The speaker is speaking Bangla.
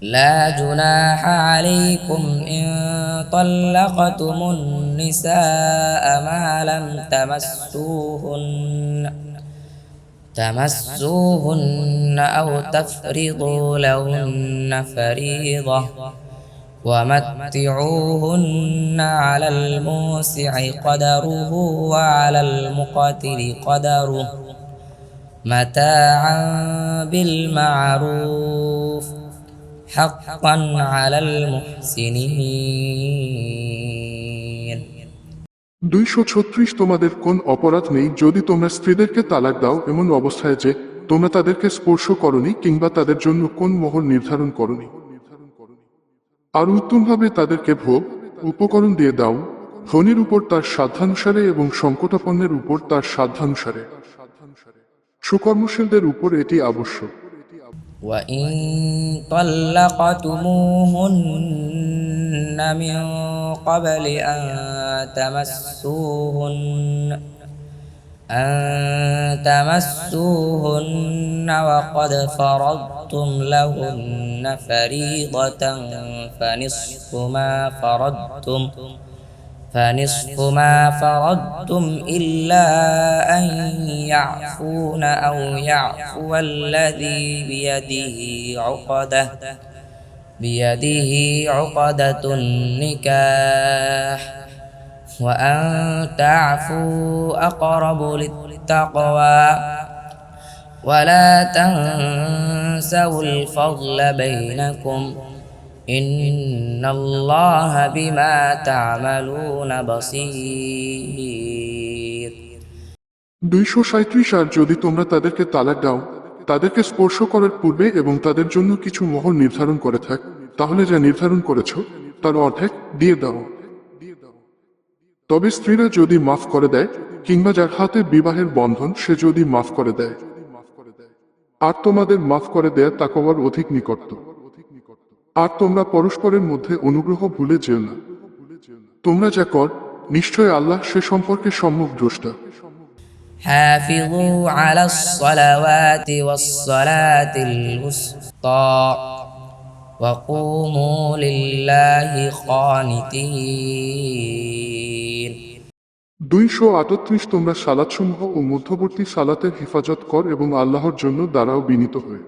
لا جناح عليكم إن طلقتم النساء ما لم تمسوهن تمسوهن أو تفرضوا لهن فريضة ومتعوهن على الموسع قدره وعلى المقتل قدره متاعا بالمعروف. حقا على المحسنين দুইশো ছত্রিশ তোমাদের কোন অপরাধ নেই যদি তোমরা স্ত্রীদেরকে তালাক দাও এমন অবস্থায় যে তোমরা তাদেরকে স্পর্শ করনি কিংবা তাদের জন্য কোন মোহর নির্ধারণ করনি আর উত্তমভাবে তাদেরকে ভোগ উপকরণ দিয়ে দাও ধনির উপর তার সাধ্যানুসারে এবং সংকটাপন্নের উপর তার সাধ্যানুসারে সুকর্মশীলদের উপর এটি আবশ্যক وإن طلقتموهن من قبل أن تمسوهن أن تمسوهن وقد فرضتم لهن فريضة فنصف ما فرضتم. فنصف ما فرضتم إلا أن يعفون أو يعفو الذي بيده عقدة بيده عقدة النكاح. وأن تعفوا أقرب للتقوى. ولا تنسوا الفضل بينكم. إن الله بما تعملون بصير দুইশো সাঁত্রিশ আর যদি তোমরা তাদেরকে তালাক দাও তাদেরকে স্পর্শ করার পূর্বে এবং তাদের জন্য কিছু মোহর নির্ধারণ করে থাক তাহলে যা নির্ধারণ করেছ তার অর্ধেক দিয়ে দাও তবে স্ত্রীরা যদি মাফ করে দেয় কিংবা যার হাতে বিবাহের বন্ধন সে যদি মাফ করে দেয় আর তোমাদের মাফ করে দেয়া তাকওয়ার অধিক নিকটত আর তোমরা পরস্পরের মধ্যে অনুগ্রহ ভুলে যেও না তোমরা যা কর নিশ্চয় আল্লাহ সে সম্পর্কে সম্মুখ দ্রষ্টা حافظوا على الصلوات والصلاة الوسطى وقوموا لله قانتين দুইশো আটত্রিশ তোমরা সালাতসমূহ ও মধ্যবর্তী সালাতের হেফাজত কর এবং আল্লাহর জন্য দাঁড়াও বিনীত হয়ে